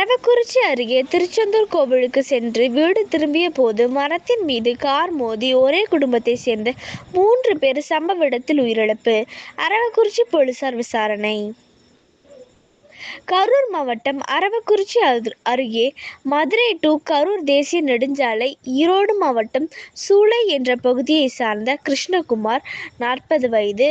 அரவக்குறிச்சி அருகே திருச்செந்தூர் கோவிலுக்கு சென்று வீடு திரும்பிய போது மரத்தின் மீது கார் மோதி ஒரே குடும்பத்தை சேர்ந்த மூன்று பேர் சம்பவ இடத்தில் உயிரிழப்பு. அரவக்குறிச்சி போலீசார் விசாரணை. கரூர் மாவட்டம் அரவக்குறிச்சி அருகே மதுரை டு கரூர் தேசிய நெடுஞ்சாலை ஈரோடு மாவட்டம் சூளை என்ற பகுதியை சார்ந்த கிருஷ்ணகுமார் நாற்பது வயது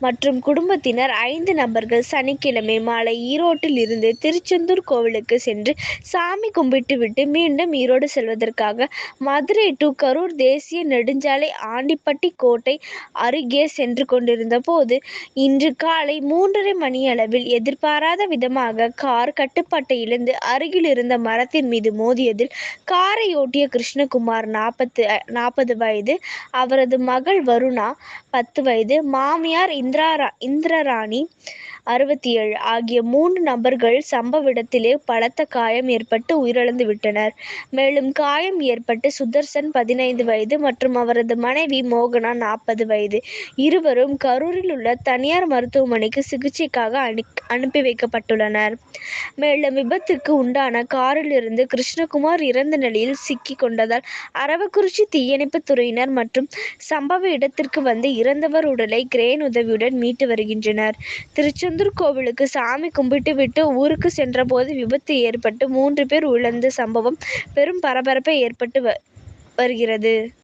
மற்றும் குடும்பத்தினர் ஐந்து நபர்கள் சனிக்கிழமை மாலை ஈரோட்டில் இருந்து திருச்செந்தூர் கோவிலுக்கு சென்று சாமி கும்பிட்டுவிட்டு மீண்டும் ஈரோடு செல்வதற்காக மதுரை டு கரூர் தேசிய நெடுஞ்சாலை ஆண்டிப்பட்டி கோட்டை அருகே சென்று கொண்டிருந்த போது இன்று காலை மூன்றரை மணியளவில் எதிர்பாராத விதமாக கார் கட்டுப்பாட்டை இழந்து அருகில் இருந்த மரத்தின் மீது மோதியதில் காரை ஓட்டிய கிருஷ்ணகுமார் நாற்பத்து நாற்பது வயது. அவரது மகள் வருணா பத்து வயது. மாமியார் ಇಂದ್ರಾ ಇಂದ್ರರಾಣಿ அறுபத்தி ஏழு ஆகிய மூன்று நபர்கள் சம்பவ இடத்திலே பலத்த காயம் ஏற்பட்டு உயிரிழந்து விட்டனர். மேலும் காயம் ஏற்பட்டு சுதர்சன் பதினைந்து வயது மற்றும் அவரது மனைவி மோகனா நாற்பது வயது. இருவரும் கரூரில் உள்ள தனியார் மருத்துவமனைக்கு சிகிச்சைக்காக அனு அனுப்பி வைக்கப்பட்டுள்ளனர். மேலும் விபத்துக்கு உண்டான காரில் இருந்து கிருஷ்ணகுமார் இறந்த நிலையில் சிக்கி கொண்டதால் அரவக்குறிச்சி தீயணைப்பு துறையினர் மற்றும் சம்பவ இடத்திற்கு வந்து இறந்தவர் உடலை கிரேன் உதவியுடன் மீட்டு வருகின்றனர். திருச்செந்தூர் திருச்செந்தூர் கோவிலுக்கு சாமி கும்பிட்டு விட்டு ஊருக்கு சென்றபோது விபத்து ஏற்பட்டு மூன்று பேர் உழந்த சம்பவம் பெரும் பரபரப்பை ஏற்பட்டு வருகிறது.